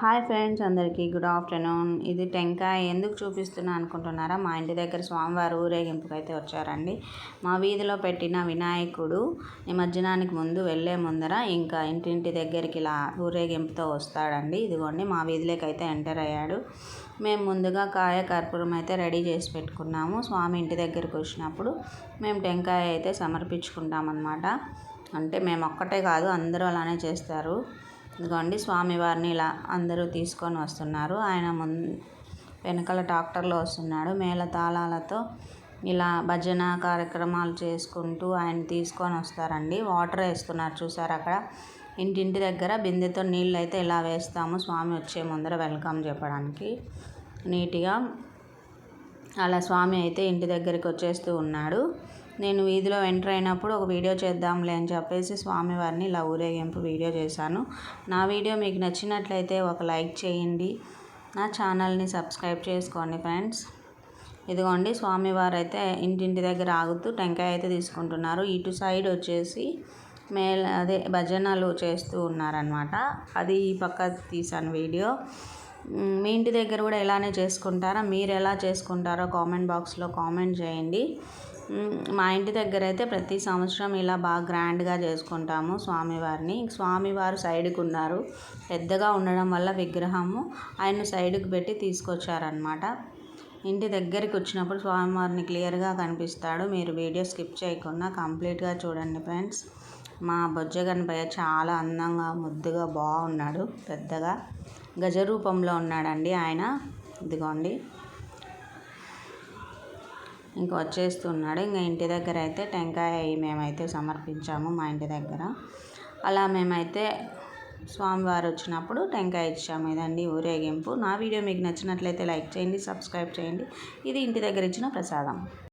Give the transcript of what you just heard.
Hi friends అందరికీ good afternoon. ఇది టెంకాయ ఎందుకు చూపిస్తున్నా అనుకుంటున్నారా? మా ఇంటి దగ్గర స్వామివారు ఊరేగింపుకి అయితే వచ్చారండి. మా వీధిలో పెట్టిన వినాయకుడు నిమజ్జనానికి ముందు వెళ్ళే ముందర ఇంకా ఇంటింటి దగ్గరికి ఇలా ఊరేగింపుతో వస్తాడండి. ఇదిగోండి మా వీధిలోకి అయితే ఎంటర్ అయ్యాడు. మేము ముందుగా కాయ కర్పూరం అయితే రెడీ చేసి పెట్టుకున్నాము. స్వామి ఇంటి దగ్గరికి వచ్చినప్పుడు మేము టెంకాయ అయితే సమర్పించుకుంటాం అన్నమాట అంటే మేము ఒక్కటే కాదు అందరూ అలానే చేస్తారు. ఇదిగోండి స్వామివారిని ఇలా అందరూ తీసుకొని వస్తున్నారు. ఆయన ముందు వెనకాల ట్రాక్టర్లో వస్తున్నాడు. మేళ తాళాలతో ఇలా భజన కార్యక్రమాలు చేసుకుంటూ ఆయన తీసుకొని వస్తారండి. వాటర్ వేస్తున్నారు చూసారు అక్కడ? ఇంటింటి దగ్గర బిందెతో నీళ్ళు అయితే ఇలా వేస్తాము. స్వామి వచ్చే ముందర వెల్కమ్ చెప్పడానికి. నీట్గా అలా స్వామి అయితే ఇంటి దగ్గరికి వచ్చేస్తూ ఉన్నాడు. నేను వీధిలో ఎంటర్ అయినప్పుడు ఒక వీడియో చేద్దాంలే అని చెప్పేసి స్వామివారిని ఇలా ఊరేగింపు వీడియో చేశాను. నా వీడియో మీకు నచ్చినట్లయితే ఒక లైక్ చేయండి. నా ఛానల్ని సబ్స్క్రైబ్ చేసుకోండి ఫ్రెండ్స్. ఇదిగోండి స్వామివారు అయితే ఇంటింటి దగ్గర ఆగుతూ టెంకాయ అయితే తీసుకుంటున్నారు. ఇటు సైడ్ వచ్చేసి మేల్ అదే భజనలు చేస్తూ ఉన్నారనమాట అది ఈ పక్క తీశాను వీడియో. మీ ఇంటి దగ్గర కూడా ఇలానే చేసుకుంటారా? మీరు ఎలా చేసుకుంటారో కామెంట్ బాక్స్లో కామెంట్ చేయండి. మా ఇంటి దగ్గర అయితే ప్రతి సంవత్సరం ఇలా బాగా గ్రాండ్గా చేసుకుంటాము స్వామివారిని. స్వామివారు సైడ్కి ఉన్నారు. పెద్దగా ఉండడం వల్ల విగ్రహము ఆయన సైడ్కి పెట్టి తీసుకొచ్చారనమాట ఇంటి దగ్గరికి వచ్చినప్పుడు స్వామివారిని క్లియర్గా కనిపిస్తాడు. మీరు వీడియో స్కిప్ చేయకుండా కంప్లీట్గా చూడండి ఫ్రెండ్స్. మా బొజ్జ గణపయ్య చాలా అందంగా ముద్దుగా బాగున్నాడు. పెద్దగా గజ రూపంలో ఉన్నాడండి ఆయన. ఇదిగోండి. ఇంకా వచ్చేస్తున్నాడు. ఇంకా ఇంటి దగ్గర అయితే టెంకాయ మేమైతే సమర్పించాము మా ఇంటి దగ్గర. అలా మేమైతే స్వామివారు వచ్చినప్పుడు టెంకాయ ఇచ్చాము. ఇదండి ఊరేగింపు. నా వీడియో మీకు నచ్చినట్లయితే లైక్ చేయండి సబ్స్క్రైబ్ చేయండి. ఇది ఇంటి దగ్గర ఇచ్చిన ప్రసాదం.